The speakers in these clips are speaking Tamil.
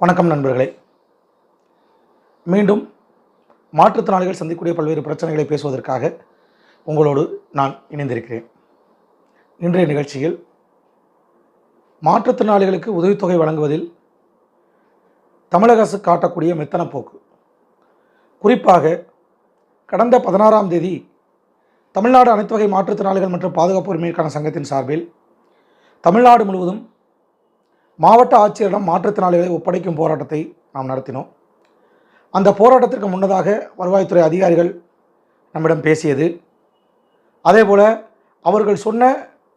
வணக்கம் நண்பர்களே. மீண்டும் மாற்றுத்திறனாளிகள் சந்திக்கக்கூடிய பல்வேறு பிரச்சனைகளை பேசுவதற்காக உங்களோடு நான் இணைந்திருக்கிறேன். இன்றைய நிகழ்ச்சியில் மாற்றுத்திறனாளிகளுக்கு உதவித்தொகை வழங்குவதில் தமிழக அரசு காட்டக்கூடிய மெத்தனப்போக்கு குறிப்பாக கடந்த பதினாறாம் தேதி தமிழ்நாடு அனைத்து வகை மாற்றுத்திறனாளிகள் மற்றும் பாதுகாப்பு உரிமைக்கான சங்கத்தின் சார்பில் தமிழ்நாடு முழுவதும் மாவட்ட ஆட்சியரிடம் மாற்றுத்திறனாளிகளை ஒப்படைக்கும் போராட்டத்தை நாம் நடத்தினோம். அந்த போராட்டத்திற்கு முன்னதாக வருவாய்த்துறை அதிகாரிகள் நம்மிடம் பேசியது. அதேபோல் அவர்கள் சொன்ன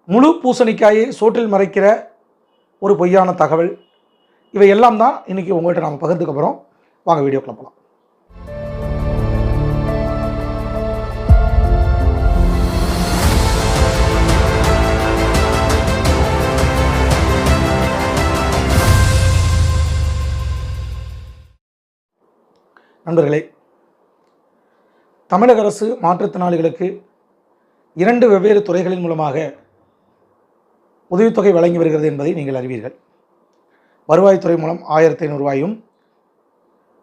முழு பூசணிக்காயை சோற்றில் மறைக்கிற ஒரு பொய்யான தகவல் இவை எல்லாம் தான் இன்றைக்கி உங்கள்கிட்ட நாம் பகிர்ந்துக்கப்புறோம் வாங்க வீடியோக்குள்ள போகலாம் நண்பர்களே தமிழக அரசு மாற்றுத்திறனாளிகளுக்கு இரண்டு வெவ்வேறு துறைகளின் மூலமாக உதவித்தொகை வழங்கி வருகிறது என்பதை நீங்கள் அறிவீர்கள். வருவாய்த்துறை மூலம் ஆயிரத்தி ஐநூறு ரூபாயும்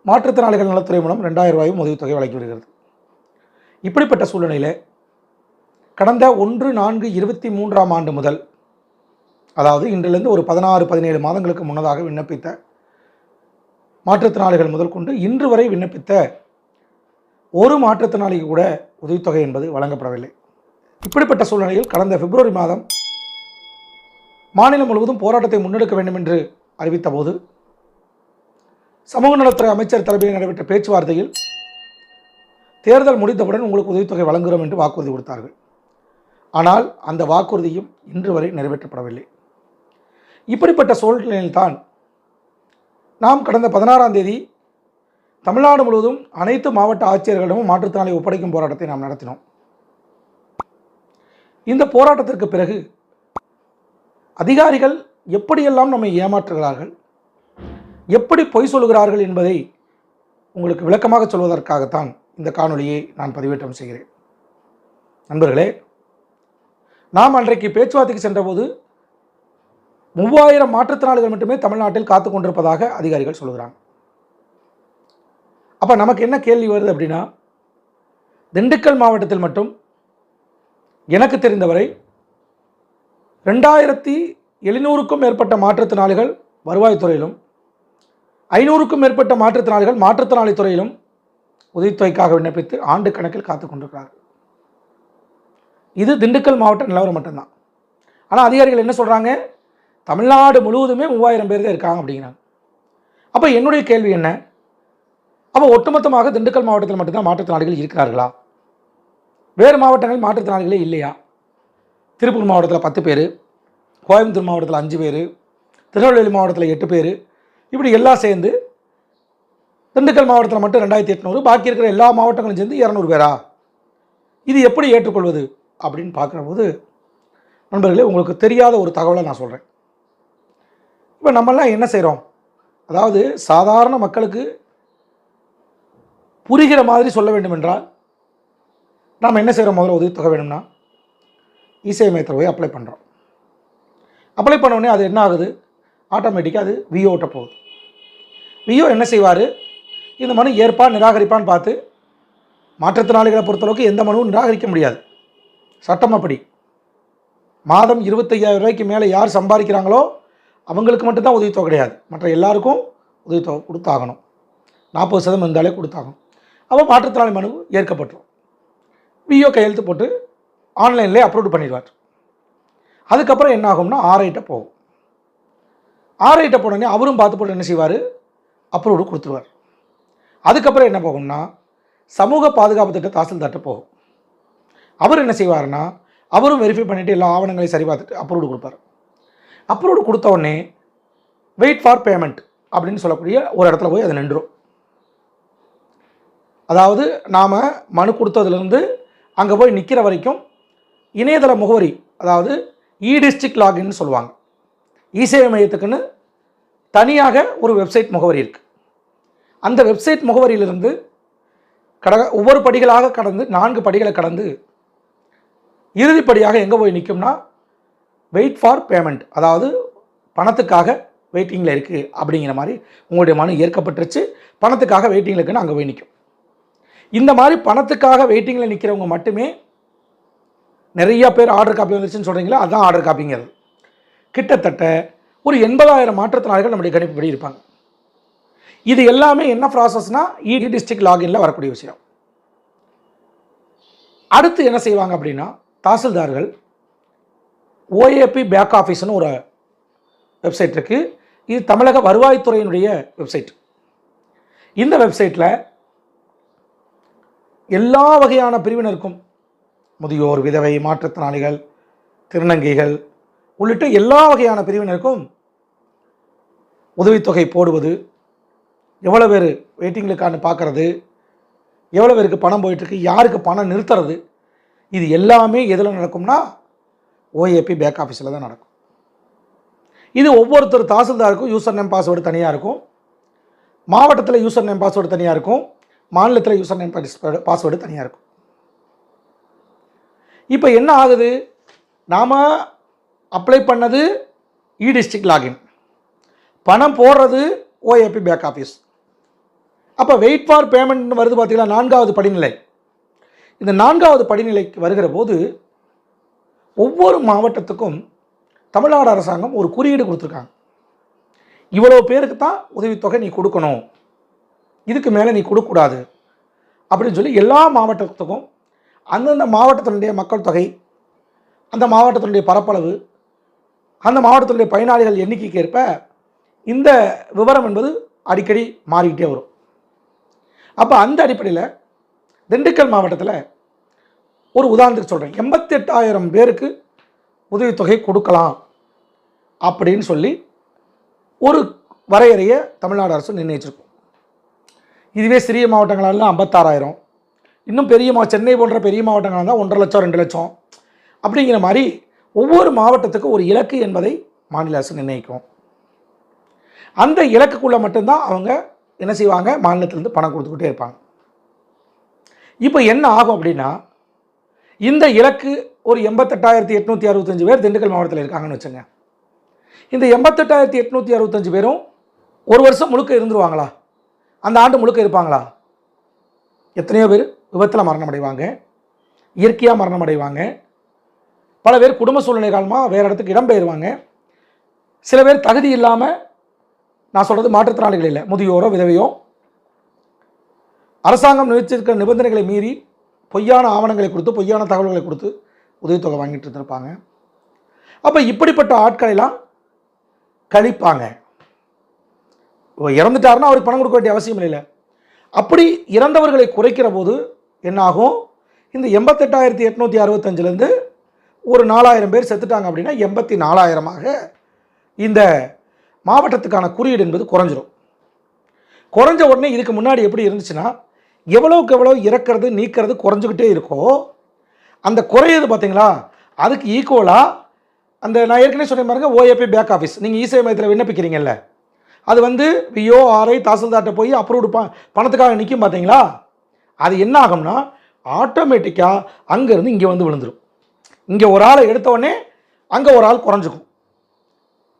மாற்றுத்திறனாளிகள் நலத்துறை மூலம் ரெண்டாயிரம் ரூபாயும் உதவித்தொகை வழங்கி வருகிறது. இப்படிப்பட்ட சூழ்நிலையில் கடந்த ஒன்று நான்கு இருபத்தி மூன்றாம் ஆண்டு முதல் அதாவது இன்றிலிருந்து ஒரு பதினாறு பதினேழு மாதங்களுக்கு முன்னதாக விண்ணப்பித்த மாற்றுத்திறனாளிகள் முதல் கொண்டு இன்று வரை விண்ணப்பித்த ஒரு மாற்றுத்திறனாளிக்கு கூட உதவித்தொகை என்பது வழங்கப்படவில்லை. இப்படிப்பட்ட சூழ்நிலையில் கடந்த பிப்ரவரி மாதம் மாநிலம் முழுவதும் போராட்டத்தை முன்னெடுக்க வேண்டும் என்று அறிவித்தபோது சமூக நலத்துறை அமைச்சர் தலைமையில் நடைபெற்ற பேச்சுவார்த்தையில் தேர்தல் முடித்தவுடன் உங்களுக்கு உதவித்தொகை வழங்குகிறோம் என்று வாக்குறுதி கொடுத்தார்கள். ஆனால் அந்த வாக்குறுதியும் இன்று வரை நிறைவேற்றப்படவில்லை. இப்படிப்பட்ட சூழ்நிலையில்தான் நாம் கடந்த பதினாறாம் தேதி தமிழ்நாடு முழுவதும் அனைத்து மாவட்ட ஆட்சியர்களிடமும் மாற்றுத்திறனாளி ஒப்படைக்கும் போராட்டத்தை நாம் நடத்தினோம். இந்த போராட்டத்திற்கு பிறகு அதிகாரிகள் எப்படியெல்லாம் நம்மை ஏமாற்றுகிறார்கள் எப்படி பொய் சொல்கிறார்கள் என்பதை உங்களுக்கு விளக்கமாக சொல்வதற்காகத்தான் இந்த காணொலியை நான் பதிவேற்றம் செய்கிறேன். நண்பர்களே நாம் அன்றைக்கு பேச்சுவார்த்தைக்கு சென்றபோது மூவாயிரம் மாற்றுத்திறனாளிகள் மட்டுமே தமிழ்நாட்டில் காத்து கொண்டிருப்பதாக அதிகாரிகள் சொல்கிறாங்க அப்போ நமக்கு என்ன கேள்வி வருது அப்படின்னா திண்டுக்கல் மாவட்டத்தில் மட்டும் எனக்கு தெரிந்தவரை ரெண்டாயிரத்தி எழுநூறுக்கும் மேற்பட்ட மாற்றுத்திறனாளிகள் வருவாய்த்துறையிலும் ஐநூறுக்கும் மேற்பட்ட மாற்றுத்திறனாளிகள் மாற்றுத்திறனாளி துறையிலும் உதவித்தொகைக்காக விண்ணப்பித்து ஆண்டு கணக்கில் காத்து கொண்டிருக்கிறார்கள். இது திண்டுக்கல் மாவட்ட நிலவரம் மட்டும்தான். ஆனால் அதிகாரிகள் என்ன சொல்கிறாங்க தமிழ்நாடு முழுவதுமே மூவாயிரம் பேர் தான் இருக்காங்க அப்படிங்கிறாங்க. அப்போ என்னுடைய கேள்வி என்ன? அப்போ ஒட்டுமொத்தமாக திண்டுக்கல் மாவட்டத்தில் மட்டும்தான் மாற்றுத்திறனாளிகள் இருக்கிறார்களா? வேறு மாவட்டங்களில் மாற்றுத்திறனாளிகளே இல்லையா? திருப்பூர் மாவட்டத்தில் பத்து பேர் கோயம்புத்தூர் மாவட்டத்தில் அஞ்சு பேர் திருநெல்வேலி மாவட்டத்தில் எட்டு பேர் இப்படி எல்லாம் சேர்ந்து திண்டுக்கல் மாவட்டத்தில் மட்டும் ரெண்டாயிரத்தி எட்நூறு பாக்கி இருக்கிற எல்லா மாவட்டங்களும் சேர்ந்து இரநூறு பேரா? இது எப்படி ஏற்றுக்கொள்வது? அப்படின்னு பார்க்குற போது நண்பர்களே உங்களுக்கு தெரியாத ஒரு தகவலை நான் சொல்கிறேன் இப்போ நம்மெல்லாம் என்ன செய்கிறோம் அதாவது சாதாரண மக்களுக்கு புரிகிற மாதிரி சொல்ல வேண்டும் என்றால் நாம் என்ன செய்கிறோம் முதல்ல உதவித்தொகை வேணும்னா இசை மையத்தில் போய் அப்ளை பண்ணுறோம் அப்ளை பண்ண உடனே அது என்ன ஆகுது? ஆட்டோமேட்டிக்காக அது விஓட்ட போகுது. விஓ என்ன செய்வார்? இந்த மனு ஏற்பா நிராகரிப்பான்னு பார்த்து மாற்றுத்திறனாளிகளை பொறுத்தளவுக்கு எந்த மனுவும் நிராகரிக்க முடியாது. சட்டம் அப்படி. மாதம் இருபத்தையாயிரம் ரூபாய்க்கு மேலே யார் சம்பாதிக்கிறாங்களோ அவங்களுக்கு மட்டும்தான் உதவித்தொகை கிடையாது. மற்ற எல்லாருக்கும் உதவித்தொகை கொடுத்தாகணும். நாற்பது சதவீதம் இருந்தாலே கொடுத்தாகணும். அப்போ மாற்றுத்திறனாளி மனு ஏற்கப்பட்டுரும். விஓ கையெழுத்து போட்டு ஆன்லைன்லேயே அப்லோடு பண்ணிடுவார். அதுக்கப்புறம் என்ன ஆகும்னா ஆர்ஐட்ட போகும். ஆர்ஐட்ட போனோடனே அவரும் பார்த்து போட்டு என்ன செய்வார்? அப்ரூவ்டு கொடுத்துருவார். அதுக்கப்புறம் என்ன போகும்னா சமூக பாதுகாப்பு திட்ட தாசில்தார்ட்ட போகும். அவர் என்ன செய்வார்னா அவரும் வெரிஃபை பண்ணிவிட்டு எல்லா ஆவணங்களையும் சரி பார்த்துட்டு அப்ரூவ்டு கொடுப்பார். அப்ரூவ்டு கொடுத்த உடனே வெயிட் ஃபார் பேமெண்ட் அப்படின்னு சொல்லக்கூடிய ஒரு இடத்துல போய் அது நின்றுடும் அதாவது நாம் மனு கொடுத்ததுலேருந்து அங்கே போய் நிற்கிற வரைக்கும் இணையதள முகவரி அதாவது இ டிஸ்ட்ரிக்ட் லாகின்னு சொல்லுவாங்க. இசேவை மையத்துக்குன்னு தனியாக ஒரு வெப்சைட் முகவரி இருக்குது அந்த வெப்சைட் முகவரியிலிருந்து கட ஒவ்வொரு படிகளாக கடந்து நான்கு படிகளை கடந்து இறுதிப்படியாக எங்கே போய் நிற்கும்னா வெயிட் ஃபார் பேமெண்ட் அதாவது பணத்துக்காக வெயிட்டிங்கில் இருக்குது அப்படிங்கிற மாதிரி உங்களுடைய மனு ஏற்கப்பட்டுருச்சு. பணத்துக்காக வெயிட்டிங்கில் இருக்குன்னு அங்கே போய் நிற்கும் இந்த மாதிரி பணத்துக்காக வெயிட்டிங்கில் நிற்கிறவங்க மட்டுமே நிறைய பேர் ஆர்டர் காப்பி வந்துருச்சுன்னு சொல்கிறீங்களா அதுதான் ஆர்டர் காப்பிங்கிறது கிட்டத்தட்ட ஒரு எண்பதாயிரம் மாற்றுத்திறனாளிகள் நம்முடைய கணிப்புப்படி இருப்பாங்க. இது எல்லாமே என்ன ப்ராசஸ்னால் இடி டிஸ்ட்ரிக்ட் லாகின்ல வரக்கூடிய விஷயம். அடுத்து என்ன செய்வாங்க அப்படின்னா தாசில்தார்கள் ஓஏபி பேக் ஆஃபீஸ்னு ஒரு வெப்சைட் இருக்குது இது தமிழக வருவாய்த்துறையினுடைய வெப்சைட் இந்த வெப்சைட்டில் எல்லா வகையான பிரிவினருக்கும் முதியோர் விதவை மாற்றுத்திறனாளிகள் திருநங்கைகள் உள்ளிட்ட எல்லா வகையான பிரிவினருக்கும் உதவித்தொகை போடுவது எவ்வளோ பேர் வெயிட்டிங்களுக்கான பார்க்குறது எவ்வளோ பேருக்கு பணம் போயிட்டுருக்கு யாருக்கு பணம் நிறுத்துறது இது எல்லாமே எதில் நடக்கும்னா ஓஏபி பேக் ஆஃபீஸில் தான் நடக்கும். இது ஒவ்வொருத்தர் தாசில்தாருக்கும் யூசர் நேம் பாஸ்வேர்டு தனியாக இருக்கும். மாவட்டத்தில் யூசர் நேம் பாஸ்வேர்டு தனியாக இருக்கும். மாநிலத்தில் யூசர் நேம் பாஸ்வேர்டு தனியாக இருக்கும். இப்போ என்ன ஆகுது? நாம் அப்ளை பண்ணது இ டிஸ்ட்ரிக்ட் லாகின் பணம் போடுறது ஓஏபி பேக் ஆஃபீஸ் அப்போ வெயிட் ஃபார் பேமெண்ட்னு வருது பார்த்தீங்களா நான்காவது படிநிலை. இந்த நான்காவது படிநிலைக்கு வருகிற போது ஒவ்வொரு மாவட்டத்துக்கும் தமிழ்நாடு அரசாங்கம் ஒரு குறியீடு கொடுத்துருக்காங்க. இவ்வளோ பேருக்கு தான் உதவித்தொகை நீ கொடுக்கணும். இதுக்கு மேலே நீ கொடுக்கக்கூடாது. அப்படின்னு சொல்லி எல்லா மாவட்டத்துக்கும் அந்தந்த மாவட்டத்தினுடைய மக்கள் தொகை அந்த மாவட்டத்தினுடைய பரப்பளவு அந்த மாவட்டத்தினுடைய பயனாளிகள் எண்ணிக்கைக்கு ஏற்ப இந்த விவரம் என்பது அடிக்கடி மாறிக்கிட்டே வரும். அப்போ அந்த அடிப்படையில் திண்டுக்கல் மாவட்டத்தில் ஒரு உதாரணத்துக்கு சொல்கிறேன் எண்பத்தெட்டாயிரம் பேருக்கு உதவித்தொகை கொடுக்கலாம் அப்படின்னு சொல்லி ஒரு வரையறையை தமிழ்நாடு அரசு நிர்ணயிச்சிருக்கும் இதுவே சிறிய மாவட்டங்களெல்லாம் ஐம்பத்தாறாயிரம். இன்னும் பெரிய மா சென்னை போன்ற பெரிய மாவட்டங்களாக இருந்தால் ஒன்றரை லட்சம் ரெண்டு லட்சம். அப்படிங்கிற மாதிரி ஒவ்வொரு மாவட்டத்துக்கும் ஒரு இலக்கு என்பதை மாநில அரசு நிர்ணயிக்கும். அந்த இலக்குக்குள்ளே மட்டும்தான் அவங்க என்ன செய்வாங்க? மாநிலத்திலேருந்து பணம் கொடுத்துக்கிட்டே இருப்பாங்க. இப்போ என்ன ஆகும் அப்படின்னா இந்த இலக்கு ஒரு எண்பத்தெட்டாயிரத்தி எட்நூற்றி அறுபத்தஞ்சு பேர் திண்டுக்கல் மாவட்டத்தில் இருக்காங்கன்னு வச்சுங்க. இந்த எண்பத்தெட்டாயிரத்தி எட்நூற்றி அறுபத்தஞ்சு பேரும் ஒரு வருஷம் முழுக்க இருந்துருவாங்களா? அந்த ஆண்டு முழுக்க இருப்பாங்களா? எத்தனையோ பேர் விபத்தில் மரணம் அடைவாங்க இயற்கையாக மரணம் அடைவாங்க பல பேர் குடும்ப சூழ்நிலை காலமாக வேறு இடத்துக்கு இடம்பெயர்வாங்க. சில பேர் தகுதி இல்லாமல் நான் சொல்கிறது மாற்றுத்திறனாளிகள் இல்லை முதியோரோ விதவையோ. அரசாங்கம் நிர்ணயிச்சிருக்கிற நிபந்தனைகளை மீறி பொய்யான ஆவணங்களை கொடுத்து பொய்யான தகவல்களை கொடுத்து உதவித்தொகை வாங்கிட்டு இருந்திருப்பாங்க. அப்போ இப்படிப்பட்ட ஆட்களெல்லாம் கழிப்பாங்க. இறந்துட்டாருன்னா அவருக்கு பணம் கொடுக்க வேண்டிய அவசியம் இல்லை. அப்படி இறந்தவர்களை குறைக்கிற போது என்னாகும்? இந்த எண்பத்தெட்டாயிரத்தி எட்நூற்றி அறுபத்தஞ்சிலேருந்து ஒரு நாலாயிரம் பேர் செத்துட்டாங்க அப்படின்னா எண்பத்தி நாலாயிரமாக இந்த மாவட்டத்துக்கான குறியீடு என்பது குறைஞ்சிரும். குறைஞ்ச உடனே இதுக்கு முன்னாடி எப்படி இருந்துச்சுன்னா எவ்வளோக்கு எவ்வளோ இறக்கிறது நீக்கிறது குறைஞ்சிக்கிட்டே இருக்கோ அந்த குறையுது பார்த்தீங்களா அதுக்கு ஈக்குவலாக அந்த நான் ஏற்கனவே சொன்ன பாருங்க ஓஏபி பேக் ஆஃபீஸ் நீங்கள் இசை மையத்தில் விண்ணப்பிக்கிறீங்கல்ல. அது வந்து விஓ ஆர்ஐ தாசில்தார்கிட்ட போய் அப்ரூவ்டு ப பணத்துக்காக நிற்கும் பார்த்தீங்களா அது என்ன ஆகும்னா ஆட்டோமேட்டிக்காக அங்கேருந்து இங்கே வந்து விழுந்துடும் இங்கே ஒரு ஆளை எடுத்தவொடனே அங்கே ஒரு ஆள் குறைஞ்சிக்கும்.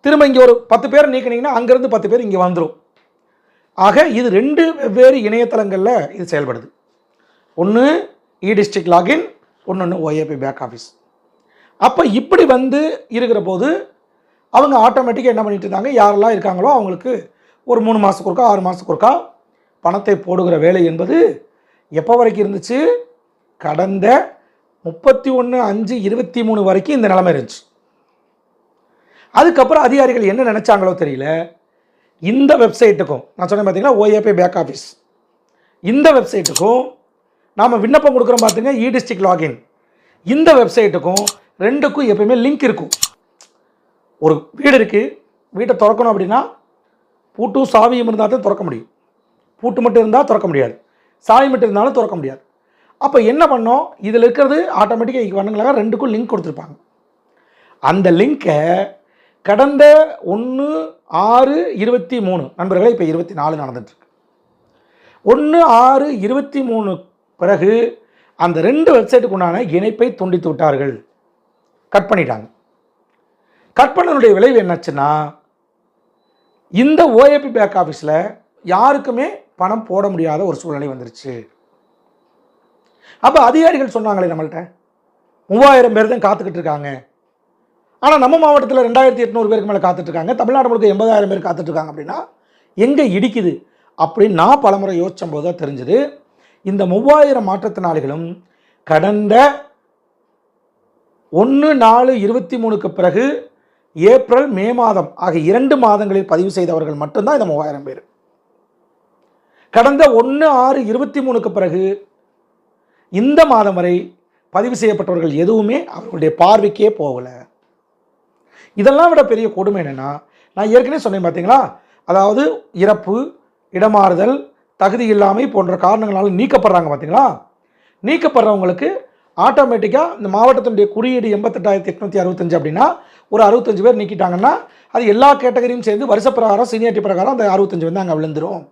திரும்ப இங்கே ஒரு பத்து பேர் நீக்கினீங்கன்னா அங்கேருந்து பத்து பேர் இங்கே வந்துடும் ஆக இது ரெண்டு வெவ்வேறு இணையதளங்களில் இது செயல்படுது. ஒன்று இ டிஸ்ட்ரிக்ட் லாகின் ஒன்று ஓஏபி பேக் ஆஃபீஸ் அப்போ இப்படி வந்து இருக்கிற போது அவங்க ஆட்டோமேட்டிக்காக என்ன பண்ணிட்டு இருந்தாங்க யாரெல்லாம் இருக்காங்களோ அவங்களுக்கு ஒரு மூணு மாதத்துக்கு ஒருக்கா ஆறு மாதத்துக்கு ஒருக்கா பணத்தை போடுகிற வேலை என்பது எப்போ வரைக்கும் இருந்துச்சு? கடந்த முப்பத்தி ஒன்று அஞ்சு இருபத்தி மூணு வரைக்கும் இந்த நிலைமை இருந்துச்சு. அதுக்கப்புறம் அதிகாரிகள் என்ன நினச்சாங்களோ தெரியல. இந்த வெப்சைட்டுக்கும் நான் சொன்னேன் பார்த்தீங்கன்னா ஓஏபி பேக் ஆஃபீஸ் இந்த வெப்சைட்டுக்கும் நாம் விண்ணப்பம் கொடுக்குறோம் பார்த்துங்க இ டிஸ்ட்ரிக்ட் லாகின் இந்த வெப்சைட்டுக்கும் ரெண்டுக்கும் எப்பயுமே லிங்க் இருக்கும். ஒரு வீடு இருக்குது வீட்டை திறக்கணும் அப்படின்னா பூட்டும் சாவியும் இருந்தால் தான் திறக்க முடியும். பூட்டு மட்டும் இருந்தால் திறக்க முடியாது. சாவி மட்டும் இருந்தாலும் திறக்க முடியாது. அப்போ என்ன பண்ணோம்? இதில் இருக்கிறது ஆட்டோமேட்டிக்காக பண்ணுங்களாக ரெண்டுக்கும் லிங்க் கொடுத்துருப்பாங்க. அந்த லிங்க்கை கடந்த ஒன்று ஆறு இருபத்தி மூணு. நண்பர்களே இப்போ இருபத்தி நாலு நடந்துட்டுருக்கு ஒன்று ஆறு இருபத்தி மூணு பிறகு அந்த ரெண்டு வெப்சைட்டுக்கு உண்டான இணைப்பை துண்டித்து விட்டார்கள். கட் பண்ணிட்டாங்க. கட் பண்ணனுடைய விளைவு என்னாச்சுன்னா இந்த ஓஏபி பேக் ஆஃபீஸில் யாருக்குமே பணம் போட முடியாத ஒரு சூழ்நிலை வந்துருச்சு. அப்போ அதிகாரிகள் சொன்னாங்களே நம்மள்கிட்ட மூவாயிரம் பேர் தான் காத்துக்கிட்டு இருக்காங்க. ஆனால் நம்ம மாவட்டத்தில் ரெண்டாயிரத்தி எட்நூறு பேருக்கு மேலே காத்துட்ருக்காங்க. தமிழ்நாடு முழுக்க எண்பதாயிரம் பேர் காத்துட்ருக்காங்க அப்படின்னா எங்கே இடிக்குது? அப்படின்னு நான் பலமுறை யோசிச்ச போது தான் தெரிஞ்சது. இந்த மூவாயிரம் மாற்றுத்திறனாளிகளும் கடந்த ஒன்று நாலு இருபத்தி மூணுக்கு பிறகு ஏப்ரல் மே மாதம் ஆகிய இரண்டு மாதங்களில் பதிவு செய்தவர்கள் மட்டும்தான் இந்த மூவாயிரம் பேர். கடந்த ஒன்று ஆறு இருபத்தி மூணுக்கு பிறகு இந்த மாதம் வரை பதிவு செய்யப்பட்டவர்கள் எதுவுமே அவர்களுடைய பார்வைக்கே போகலை. இதெல்லாம் விட பெரிய கொடுமை என்னென்னா நான் ஏற்கனவே சொன்னேன் பார்த்தீங்களா அதாவது இறப்பு இடமாறுதல் தகுதி இல்லாமை போன்ற காரணங்களால் நீக்கப்படுறாங்க பார்த்தீங்களா நீக்கப்படுறவங்களுக்கு ஆட்டோமேட்டிக்காக இந்த மாவட்டத்தினுடைய குறியீடு எண்பத்தெட்டாயிரத்தி எட்நூற்றி அறுபத்தஞ்சு அப்படின்னா ஒரு அறுபத்தஞ்சு பேர் நீக்கிட்டாங்கன்னா அது எல்லா கேட்டகரியும் சேர்ந்து வருஷ பிரகாரம் சீனியாரிட்டி பிரகாரம் அந்த அறுபத்தஞ்சு வந்து அங்கே விழுந்துடும்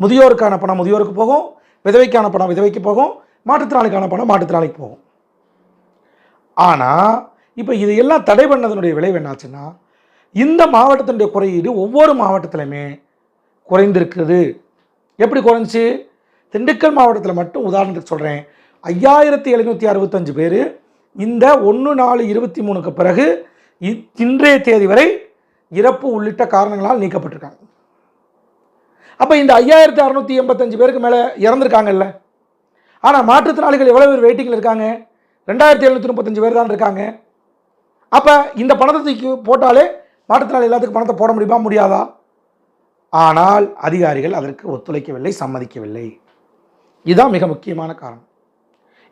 முதியோருக்கான பணம் முதியோருக்கு போகும் விதவைக்கான பணம் விதவைக்கு போகும் மாற்றுத்திறனாளிக்கான பணம் மாற்றுத்திறனாளிக்கு போகும். ஆனால் இப்போ இது எல்லாம் தடை பண்ணதனுடைய விளைவு என்னாச்சுன்னா இந்த மாவட்டத்தினுடைய குறையீடு ஒவ்வொரு மாவட்டத்திலையுமே குறைந்திருக்குது. எப்படி குறைஞ்சி திண்டுக்கல் மாவட்டத்தில் மட்டும் உதாரணத்துக்கு சொல்கிறேன் ஐயாயிரத்தி எழுநூற்றி அறுபத்தஞ்சு பேர் இந்த ஒன்று நாலு இருபத்தி மூணுக்கு பிறகு இ- இன்றைய தேதி வரை இறப்பு உள்ளிட்ட காரணங்களால் நீக்கப்பட்டிருக்காங்க. அப்போ இந்த ஐயாயிரத்தி அறநூற்றி எண்பத்தஞ்சு பேருக்கு மேலே இறந்துருக்காங்கல்ல. ஆனால் மாற்றுத்திறனாளிகள் எவ்வளோ பேர் வெயிட்டிங்கில் இருக்காங்க? ரெண்டாயிரத்தி எழுநூற்றி முப்பத்தஞ்சு பேர் தான் இருக்காங்க. அப்போ இந்த பணத்தை தூக்கி போட்டாலே மாற்றுத்திறனாளி எல்லாத்துக்கும் பணத்தை போட முடியுமா? முடியாதா? ஆனால் அதிகாரிகள் அதற்கு ஒத்துழைக்கவில்லை சம்மதிக்கவில்லை. இதுதான் மிக முக்கியமான காரணம்.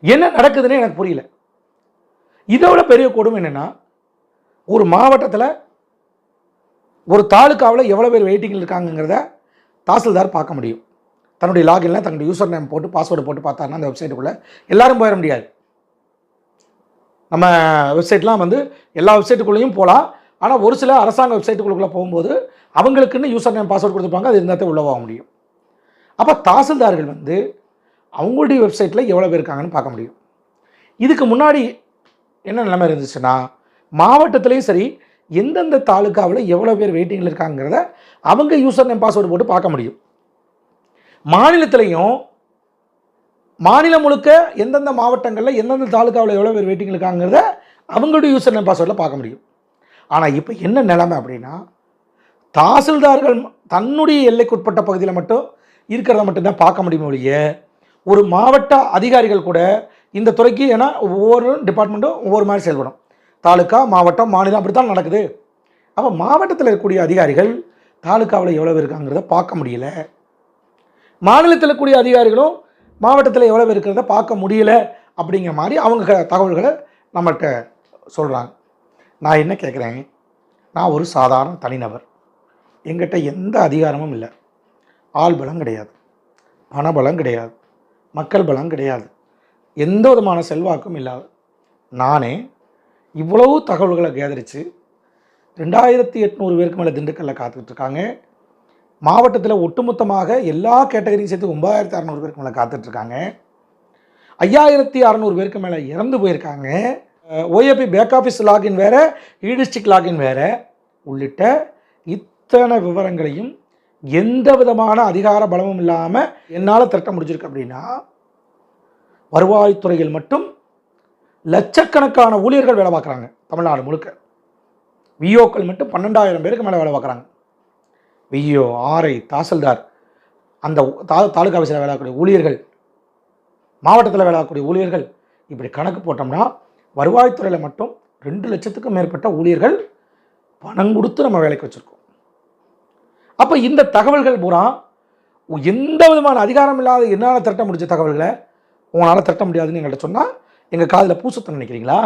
என்ன நடக்குதுன்னு எனக்கு புரியல. இதை விட பெரிய கொடுமை என்னென்னா ஒரு மாவட்டத்தில் ஒரு தாலுக்காவில் எவ்வளோ பேர் வெயிட்டிங்கில் இருக்காங்கங்கிறத தாசில்தார் பார்க்க முடியும். தன்னுடைய லாகின்ல தன்னுடைய யூசர் நேம் போட்டு பாஸ்வேர்டு போட்டு பார்த்தாருன்னா அந்த வெப்சைட்டுக்குள்ளே எல்லாரும் போயிட முடியாது. நம்ம வெப்சைட்லாம் வந்து எல்லா வெப்சைட்டுக்குள்ளேயும் போகலாம். ஆனால் ஒரு சில அரசாங்க வெப்சைட்டுக்குள்ளே போகும்போது அவங்களுக்குன்னு யூசர் நேம் பாஸ்வேர்டு கொடுத்துருப்பாங்க. அது இருந்தால் உள்ளே போக முடியும். அப்போ தாசில்தார்கள் வந்து அவங்களுடைய வெப்சைட்டில் எவ்வளோ பேர் இருக்காங்கன்னு பார்க்க முடியும். இதுக்கு முன்னாடி என்ன நிலைமை இருந்துச்சுன்னா மாவட்டத்துலேயும் சரி எந்தெந்த தாலுக்காவில் எவ்வளோ பேர் வெயிட்டிங்கில் இருக்காங்கிறத அவங்க யூசர் நேம் பாஸ்வேர்டு போட்டு பார்க்க முடியும். மாநிலத்திலையும் மாநிலம் முழுக்க எந்தெந்த மாவட்டங்களில் எந்தெந்த தாலுக்காவில் எவ்வளோ பேர் வெயிட்டிங் இருக்காங்கிறத அவங்களுடைய யூசர் நேம் பாஸ்வேர்டில் பார்க்க முடியும். ஆனால் இப்போ என்ன நிலைமை அப்படின்னா தாசில்தார்கள் தன்னுடைய எல்லைக்குட்பட்ட பகுதியில் மட்டும் இருக்கிறத மட்டும்தான் பார்க்க முடியும் ஒழிய ஒரு மாவட்ட அதிகாரிகள் கூட இந்த துறைக்கு ஏன்னா ஒவ்வொரு டிபார்ட்மெண்ட்டும் ஒவ்வொரு மாதிரி செயல்படும். தாலுக்கா மாவட்டம் மாநிலம் அப்படி தான் நடக்குது. அப்போ மாவட்டத்தில் இருக்கக்கூடிய அதிகாரிகள் தாலுக்காவில் எவ்வளோ இருக்காங்கிறத பார்க்க முடியல. மாநிலத்தில் இருக்கக்கூடிய அதிகாரிகளும் மாவட்டத்தில் எவ்வளோ இருக்கிறத பார்க்க முடியல அப்படிங்கிற மாதிரி அவங்க க- தகவல்களை நம்மகிட்ட சொல்கிறாங்க நான் என்ன கேட்குறேன் நான் ஒரு சாதாரண தனிநபர். எங்கிட்ட எந்த அதிகாரமும் இல்லை. ஆள் பலம் கிடையாது. பணபலம் கிடையாது. மக்கள் பலம் கிடையாது. எந்த விதமான செல்வாக்கும் இல்லாத. நானே இவ்வளவு தகவல்களை கேதரித்து ரெண்டாயிரத்தி எட்நூறு பேருக்கு மேலே திண்டுக்கல்லில் காத்துக்கிட்டு இருக்காங்க. மாவட்டத்தில் ஒட்டுமொத்தமாக எல்லா கேட்டகரியும் சேர்த்து ஒன்பதாயிரத்தி அறநூறு பேருக்கு மேலே காத்துட்ருக்காங்க. ஐயாயிரத்தி அறநூறு பேருக்கு மேலே இறந்து போயிருக்காங்க. ஓஏபி பேக் ஆஃபீஸ் லாகின் வேறு இடிஸ்டிக் லாகின் வேறு. உள்ளிட்ட இத்தனை விவரங்களையும் எந்த விதமான அதிகார பலமும் இல்லாமல் என்னால் திரட்ட முடிஞ்சிருக்கு அப்படின்னா வருவாய்த்துறையில் மட்டும் லட்சக்கணக்கான ஊழியர்கள் வேலை பார்க்குறாங்க தமிழ்நாடு முழுக்க. விஓக்கள் மட்டும் பன்னெண்டாயிரம் பேருக்கு மேலே வேலை பார்க்குறாங்க. வெய்யோ ஆர்ஐ தாசில்தார். அந்த தா தாலுகா ஆஃபீஸில் வேலைக்கூடிய ஊழியர்கள் மாவட்டத்தில் வேலைக்கூடிய ஊழியர்கள் இப்படி கணக்கு போட்டோம்னா வருவாய்த்துறையில் மட்டும் ரெண்டு லட்சத்துக்கும் மேற்பட்ட ஊழியர்கள் பணம் கொடுத்து நம்ம வேலைக்கு வச்சுருக்கோம். அப்போ இந்த தகவல்கள் பூரா எந்த விதமான அதிகாரம் இல்லாத என்னால் திரட்ட முடிஞ்ச தகவல்களை உங்களால் திரட்ட முடியாதுன்னு எங்கள்கிட்ட சொன்னால் எங்கள் காதில் பூசத்தை நினைக்கிறீங்களா?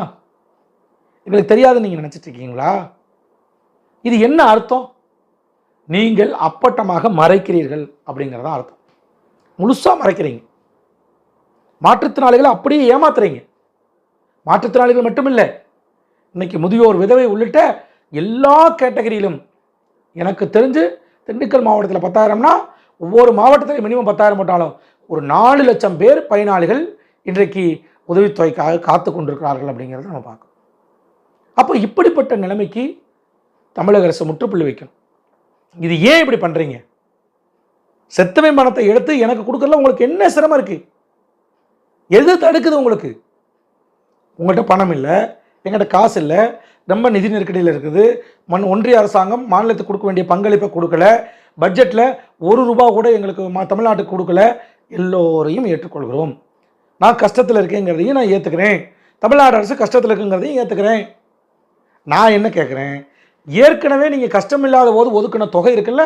எங்களுக்கு தெரியாதுன்னு நீங்கள் நினச்சிட்டு இருக்கீங்களா? இது என்ன அர்த்தம்? நீங்கள் அப்பட்டமாக மறைக்கிறீர்கள் அப்படிங்கிறத அர்த்தம். முழுசாக மறைக்கிறீங்க. மாற்றுத்திறனாளிகளை அப்படியே ஏமாத்துறீங்க. மாற்றுத்திறனாளிகள் மட்டும் இல்லை இன்னைக்கு முதியோர் விதவை உள்ளிட்ட எல்லா கேட்டகரியிலும் எனக்கு தெரிஞ்சு திண்டுக்கல் மாவட்டத்தில் பத்தாயிரம்னா ஒவ்வொரு மாவட்டத்திலையும் மினிமம் பத்தாயிரம் போட்டாலும் ஒரு நாலு லட்சம் பேர் பயனாளிகள் இன்றைக்கு உதவித்தொகைக்காக காத்து கொண்டிருக்கிறார்கள் அப்படிங்கிறத நம்ம பார்க்கணும். அப்போ இப்படிப்பட்ட நிலைமைக்கு தமிழக அரசு முற்றுப்புள்ளி வைக்கணும். இது ஏன் இப்படி பண்ணுறீங்க செத்தவன் பணத்தை எடுத்து எனக்கு கொடுக்கல உங்களுக்கு என்ன சிரமம் இருக்குது எது தடுக்குது உங்களுக்கு? உங்கள்கிட்ட பணம் இல்லை எங்கிட்ட காசு இல்லை ரொம்ப நிதி நெருக்கடியில் இருக்குது. மண் ஒன்றிய அரசாங்கம் மாநிலத்துக்கு கொடுக்க வேண்டிய பங்களிப்பை கொடுக்கல. பட்ஜெட்டில் ஒரு ரூபா கூட எங்களுக்கு மா தமிழ்நாட்டுக்கு கொடுக்கல. எல்லோரையும் ஏற்றுக்கொள்கிறோம். நான் கஷ்டத்தில் இருக்கேங்கிறதையும் நான் ஏற்றுக்கிறேன் தமிழ்நாடு அரசு கஷ்டத்தில் இருக்குங்கிறதையும் ஏற்றுக்கிறேன் நான் என்ன கேட்குறேன் ஏற்கனவே நீங்கள் கஷ்டம் இல்லாத போது ஒதுக்கின தொகை இருக்குல்ல?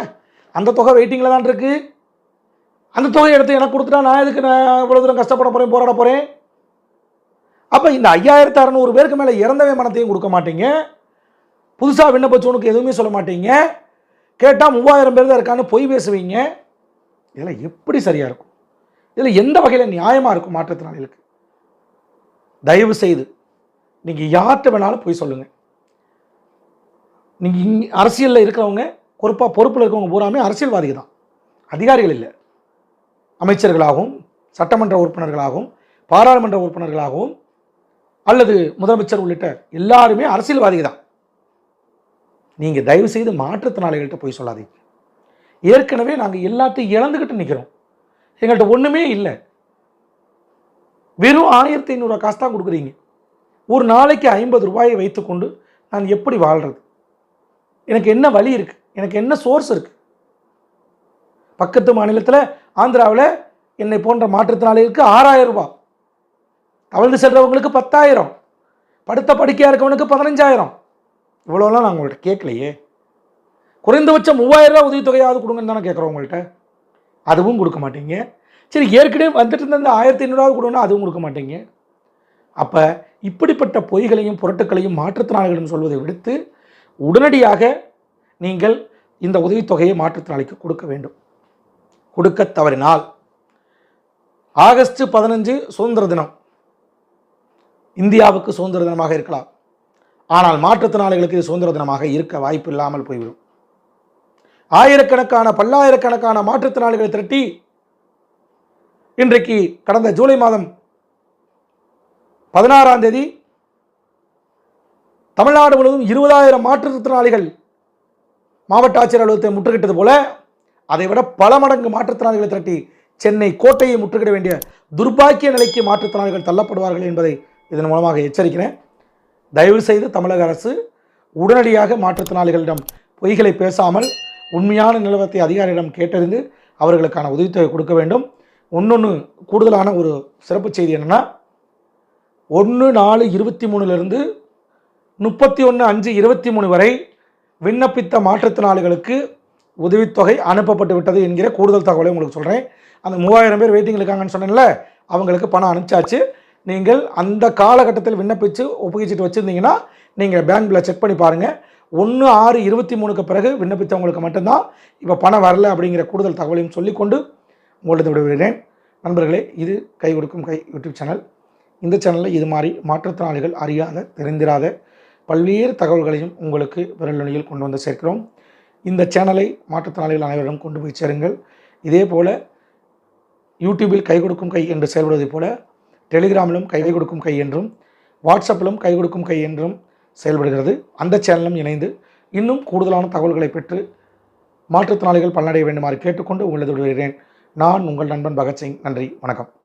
அந்த தொகை வெயிட்டிங்கில் தான் இருக்குது அந்த தொகையை எடுத்து எனக்கு கொடுத்துட்டா நான் எதுக்கு நான் இவ்வளோ தூரம் கஷ்டப்பட போகிறேன் போராட போகிறேன் அப்போ இந்த ஐயாயிரத்து அறநூறு பேருக்கு மேலே இறந்தவன் மனத்தையும் கொடுக்க மாட்டீங்க. புதுசாக விண்ணப்பச்சவனுக்கு எதுவுமே சொல்ல மாட்டீங்க. கேட்டால் மூவாயிரம் பேர் தான் இருக்கான்னு பொய் பேசுவீங்க. இதெல்லாம் எப்படி சரியாக இருக்கும்? இதில் எந்த வகையில் நியாயமாக இருக்கும் மாற்றுத்திறனாளிகளுக்கு தயவு செய்து நீங்கள் யார்கிட்ட வேணாலும் போய் சொல்லுங்கள் நீங்கள் இங் அரசியலில் இருக்கிறவங்க பொறுப்பாக பொறுப்பில் இருக்கிறவங்க பூராமே அரசியல்வாதிகள் தான். அதிகாரிகள் இல்லை. அமைச்சர்களாகவும் சட்டமன்ற உறுப்பினர்களாகவும் பாராளுமன்ற உறுப்பினர்களாகவும் அல்லது முதலமைச்சர் உள்ளிட்ட எல்லாருமே அரசியல்வாதிகள் தான். நீங்கள் தயவு செய்து மாற்றுத்திறனாளிகள்கிட்ட போய் சொல்லாதீங்க. ஏற்கனவே நாங்கள் எல்லாத்தையும் இழந்துக்கிட்டு நிற்கிறோம் எங்கள்கிட்ட ஒன்றுமே இல்லை. வெறும் ஆயிரத்தி ஐநூறுரூவா காசு தான் கொடுக்குறீங்க. ஒரு நாளைக்கு ஐம்பது ரூபாயை வைத்துக்கொண்டு நான் எப்படி வாழ்கிறது எனக்கு என்ன வழி இருக்குது எனக்கு என்ன சோர்ஸ் இருக்குது பக்கத்து மாநிலத்தில் ஆந்திராவில் என்னை போன்ற மாற்றுத்திறனாளிகளுக்கு ஆறாயிரம் ரூபாய். தவழ்ந்து செல்கிறவங்களுக்கு பத்தாயிரம். படுத்த படுக்கையாக இருக்கவனுக்கு பதினஞ்சாயிரம். இவ்வளோலாம் நான் உங்கள்கிட்ட கேட்கலையே. குறைந்தபட்சம் மூவாயிரம் ரூபாய் உதவித்தொகையாவது கொடுங்கன்னு தானே கேட்குறோம் உங்கள்கிட்ட அதுவும் கொடுக்க மாட்டீங்க. சரி ஏற்கனவே வந்துட்டு இருந்த அந்த ஆயிரத்தி ஐநூறுவாவது கொடுங்கன்னா அதுவும் கொடுக்க மாட்டீங்க. அப்போ இப்படிப்பட்ட பொய்களையும் புரட்டுக்களையும் மாற்றுத்திறனாளிகளிடம் சொல்வதை விடுத்து உடனடியாக நீங்கள் இந்த உதவித்தொகையை மாற்றுத்திறனாளிக்கு கொடுக்க வேண்டும். கொடுக்க தவறினால் ஆகஸ்ட் பதினஞ்சு சுதந்திர தினம். இந்தியாவுக்கு சுதந்திர தினமாக இருக்கலாம். ஆனால் மாற்றுத்திறனாளிகளுக்கு இது சுதந்திர தினமாக இருக்க வாய்ப்பு இல்லாமல் போய்விடும். ஆயிரக்கணக்கான பல்லாயிரக்கணக்கான மாற்றுத்திறனாளிகளை திரட்டி இன்றைக்கு கடந்த ஜூலை மாதம் பதினாறாம் தேதி தமிழ்நாடு முழுவதும் இருபதாயிரம் மாற்றுத்திறனாளிகள் மாவட்ட ஆட்சியர் அலுவலகத்தை முற்றுகிட்டது போல அதை விட பல மடங்கு மாற்றுத்திறனாளிகளை திரட்டி சென்னை கோட்டையை முற்றுகிட வேண்டிய துர்பாக்கிய நிலைக்கு மாற்றுத்திறனாளிகள் தள்ளப்படுவார்கள் என்பதை இதன் மூலமாக எச்சரிக்கிறேன். தயவு செய்து தமிழக அரசு உடனடியாக மாற்றுத்திறனாளிகளிடம் பொய்களை பேசாமல் உண்மையான நிலவரத்தை அதிகாரியிடம் கேட்டறிந்து அவர்களுக்கான உதவித்தொகை கொடுக்க வேண்டும். ஒன்னொன்று கூடுதலான ஒரு சிறப்பு செய்தி என்னென்னா ஒன்று நாலு இருபத்தி மூணுலேருந்து முப்பத்தி ஒன்று அஞ்சு இருபத்தி மூணு வரை விண்ணப்பித்த மாற்றுத்திறனாளிகளுக்கு உதவித்தொகை அனுப்பப்பட்டு விட்டது என்கிற கூடுதல் தகவலை உங்களுக்கு சொல்கிறேன் அந்த மூவாயிரம் பேர் வெயிட்டிங் இருக்காங்கன்னு சொன்னேன்ல அவங்களுக்கு பணம் அனுப்பிச்சாச்சு. நீங்கள் அந்த காலகட்டத்தில் விண்ணப்பித்து ஒப்புகைச்சிட்டு வச்சுருந்தீங்கன்னா நீங்கள் பேங்க்கில் செக் பண்ணி பாருங்கள் ஒன்று ஆறு இருபத்தி மூணுக்கு பிறகு விண்ணப்பித்தவங்களுக்கு மட்டும்தான் இப்போ பணம் வரல அப்படிங்கிற கூடுதல் தகவலையும் சொல்லிக்கொண்டு உங்களது விடுவிடுகிறேன் நண்பர்களே இது கை கொடுக்கும் கை யூடியூப் சேனல். இந்த சேனலில் இது மாதிரி மாற்றுத்திறனாளிகள் அறியாத தெரிந்திராத பல்வேறு தகவல்களையும் உங்களுக்கு விரல் கொண்டு வந்து சேர்க்கிறோம். இந்த சேனலை மாற்றுத்திறனாளிகள் அனைவரிடம் கொண்டு போய் சேருங்கள். இதே போல் யூடியூபில் கை கொடுக்கும் கை என்று செயல்படுவதைப் போல டெலிகிராமிலும் கை கொடுக்கும் கை என்றும் வாட்ஸ்அப்பிலும் கை கொடுக்கும் கை என்றும் செயல்படுகிறது. அந்த சேனலும் இணைந்து இன்னும் கூடுதலான தகவல்களை பெற்று மாற்றுத்திறனாளிகள் பலனடைய வேண்டுமாறு கேட்டுக்கொண்டு உங்களது விடுகிறேன் நான் உங்கள் நண்பன் பகத்சிங். நன்றி. வணக்கம்.